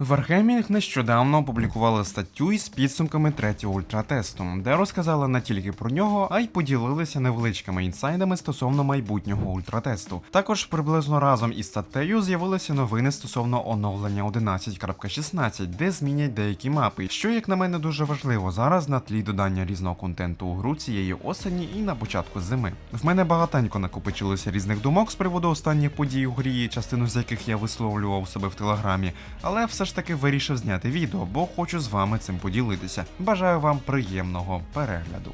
Wargaming нещодавно опублікували статтю із підсумками третього ультратесту, де розказали не тільки про нього, а й поділилися невеличкими інсайдами стосовно майбутнього ультратесту. Також приблизно разом із статтею з'явилися новини стосовно оновлення 11.16, де змінять деякі мапи, що, як на мене, дуже важливо зараз на тлі додання різного контенту у гру цієї осені і на початку зими. В мене багатенько накопичилося різних думок з приводу останніх подій у грі, частину з яких я висловлював себе в телеграмі, але все ж таки вирішив зняти відео, бо хочу з вами цим поділитися. Бажаю вам приємного перегляду.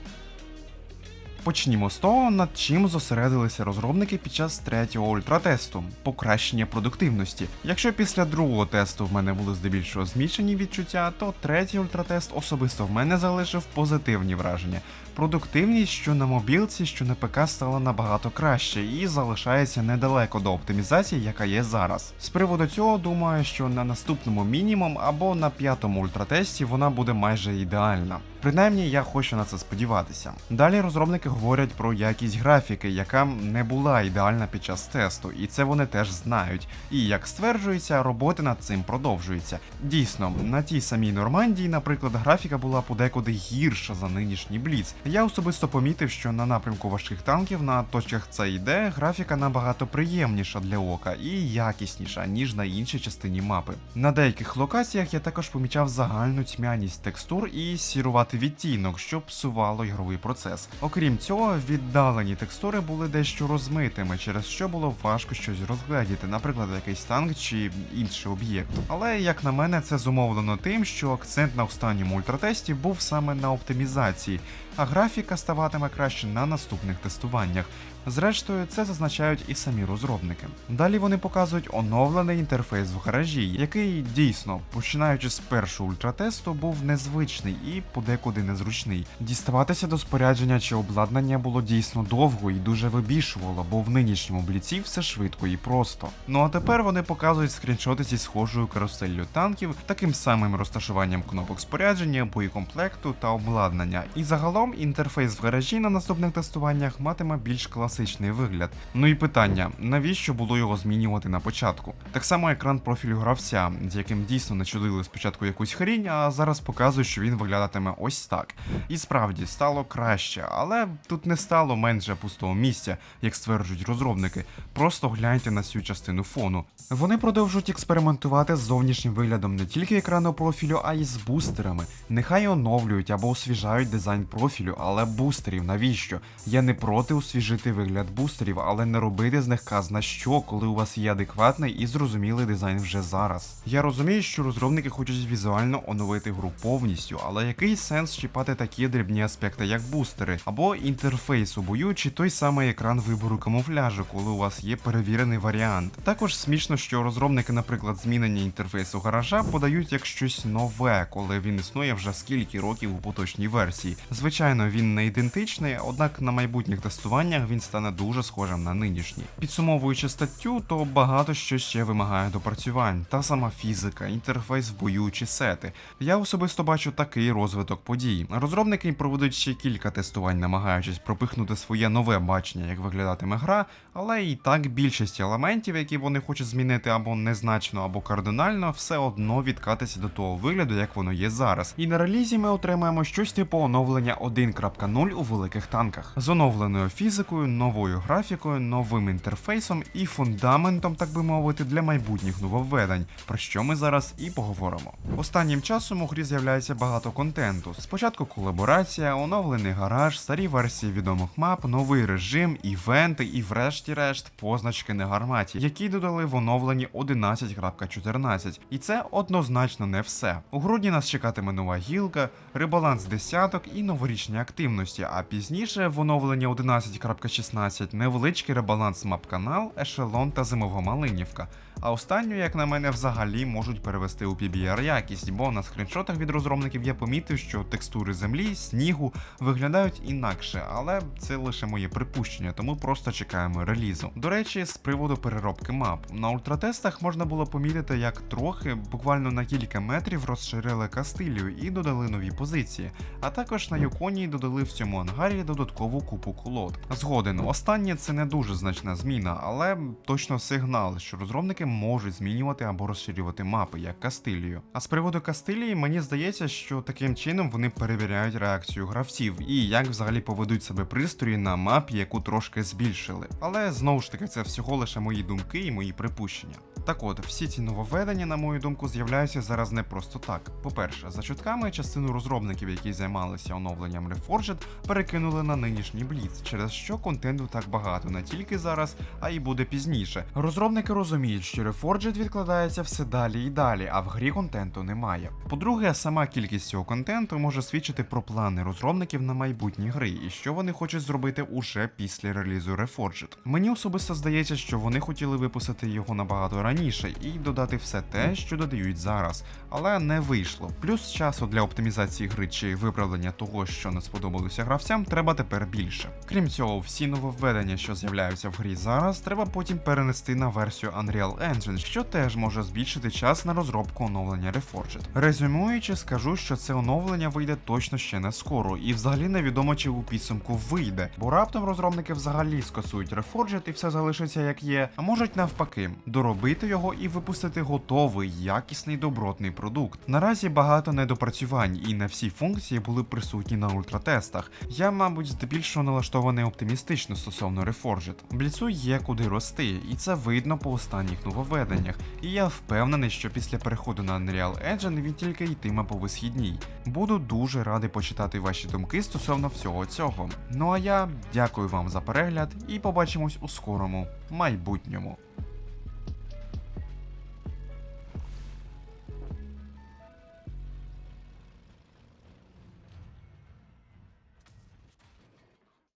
Почнімо з того, над чим зосередилися розробники під час третього ультратесту покращення продуктивності. Якщо після другого тесту в мене були здебільшого змішані відчуття, то третій ультратест особисто в мене залишив позитивні враження. Продуктивність, що на мобілці, що на ПК стала набагато краще і залишається недалеко до оптимізації, яка є зараз. З приводу цього думаю, що на наступному мінімум або на п'ятому ультратесті вона буде майже ідеальна. Принаймні, я хочу на це сподіватися. Далі розробники говорять про якість графіки, яка не була ідеальна під час тесту, і це вони теж знають. І як стверджується, роботи над цим продовжуються. Дійсно, на тій самій Нормандії, наприклад, графіка була подекуди гірша за нинішній Бліц. Я особисто помітив, що на напрямку важких танків на точках і Д графіка набагато приємніша для ока і якісніша, ніж на іншій частині мапи. На деяких локаціях я також помічав загальну тьмяність текстур і сіруватий відтінок, що псувало ігровий процес. Окрім цього, віддалені текстури були дещо розмитими, через що було важко щось розгледіти, наприклад, якийсь танк чи інший об'єкт. Але як на мене, це зумовлено тим, що акцент на останньому ультратесті був саме на оптимізації, а графіка ставатиме краще на наступних тестуваннях. Зрештою, це зазначають і самі розробники. Далі вони показують оновлений інтерфейс в гаражі, який дійсно, починаючи з першого ультратесту, був незвичний і подекуди незручний. Діставатися до спорядження чи обладнання було дійсно довго і дуже вибішувало, бо в нинішньому бліці все швидко і просто. Ну а тепер вони показують скріншоти зі схожою каруселлю танків, таким самим розташуванням кнопок спорядження, боєкомплекту та обладнання. І загалом інтерфейс в гаражі на наступних тестуваннях матиме більш класичний вигляд. Ну і питання: навіщо було його змінювати на початку? Так само екран профілю гравця, з яким дійсно не чудили спочатку якусь хрінь, а зараз показують, що він виглядатиме ось так. І справді стало краще, але тут не стало менше пустого місця, як стверджують розробники. Просто гляньте на цю частину фону. Вони продовжують експериментувати з зовнішнім виглядом не тільки екрану профілю, а й з бустерами. Нехай оновлюють або освіжають дизайн профілю, але бустерів навіщо? Я не проти освіжити вигляд бустерів, але не робити з них казна що, коли у вас є адекватний і зрозумілий дизайн вже зараз. Я розумію, що розробники хочуть візуально оновити гру повністю, але який сенс чіпати такі дрібні аспекти, як бустери, або інтерфейс у бою, чи той самий екран вибору камуфляжу, коли у вас є перевірений варіант. Також смішно, що розробники, наприклад, змінення інтерфейсу гаража подають як щось нове, коли він існує вже скільки років у поточній версії. Звичайно, він не ідентичний, однак на майбутніх тестуваннях він стане дуже схожим на нинішній. Підсумовуючи статтю, то багато що ще вимагає допрацювань, та сама фізика, інтерфейс в бою чи сети. Я особисто бачу такий розвиток подій. Розробники проведуть ще кілька тестувань, намагаючись пропихнути своє нове бачення, як виглядатиме гра, але і так більшість елементів, які вони хочуть змінити або незначно, або кардинально, все одно відкатиться до того вигляду, як воно є зараз. І на релізі ми отримаємо щось типу оновлення 1.0 у великих танках з оновленою фізикою, новою графікою, новим інтерфейсом і фундаментом, так би мовити, для майбутніх нововведень, про що ми зараз і поговоримо. Останнім часом у грі з'являється багато контенту. Спочатку колаборація, оновлений гараж, старі версії відомих мап, новий режим, івенти і, врешті-решт, позначки на гарматі, які додали в оновленні 11.14. І це однозначно не все. У грудні нас чекатиме нова гілка, ребаланс десяток і новорічні активності. А пізніше в оновленні 11.16 невеличкий ребаланс мап-канал, ешелон та зимова малинівка. А останню, як на мене, взагалі можуть перевести у PBR якість, бо на скріншотах від розробників я помітив, що текстури землі, снігу виглядають інакше, але це лише моє припущення, тому просто чекаємо релізу. До речі, з приводу переробки мап на ультратестах можна було помітити, як трохи, буквально на кілька метрів, розширили кастилію і додали нові позиції. А також на Юконі додали в цьому ангарі додаткову купу колод. Згоден, останнє це не дуже значна зміна, але точно сигнал, що розробники можуть змінювати або розширювати мапи, як Кастилію. А з приводу Кастилії, мені здається, що таким чином вони перевіряють реакцію гравців і як взагалі поведуть себе пристрої на мапі, яку трошки збільшили. Але знову ж таки, це всього лише мої думки і мої припущення. Так от, всі ці нововведення, на мою думку, з'являються зараз не просто так. По-перше, за чутками частину розробників, які займалися оновленням Reforged, перекинули на нинішній Бліц, через що контенту так багато не тільки зараз, а й буде пізніше. Розробники розуміють, що Reforged відкладається все далі і далі, а в грі контенту немає. По-друге, сама кількість цього контенту може свідчити про плани розробників на майбутні гри і що вони хочуть зробити уже після релізу Reforged. Мені особисто здається, що вони хотіли випустити його набагато раніше і додати все те, що додають зараз, але не вийшло. Плюс часу для оптимізації гри чи виправлення того, що не сподобалося гравцям, треба тепер більше. Крім цього, всі нововведення, що з'являються в грі зараз, треба потім перенести на версію Unreal Engine, що теж може збільшити час на розробку оновлення Reforged. Резюмуючи, скажу, що це оновлення вийде точно ще не скоро, і взагалі невідомо, чи у підсумку вийде, бо раптом розробники взагалі скасують Reforged і все залишиться як є, а можуть навпаки доробити його і випустити готовий, якісний добротний продукт. Наразі багато недопрацювань, і не всі функції були присутні на ультратестах. Я, мабуть, здебільшого налаштований оптимістично стосовно Reforged. Бліцу є куди рости, і це видно по останніх нововведеннях. І я впевнений, що після переходу на Unreal Engine він тільки йтиме по висхідній. Буду дуже радий почитати ваші думки стосовно всього цього. Ну а я дякую вам за перегляд і побачимось у скорому майбутньому.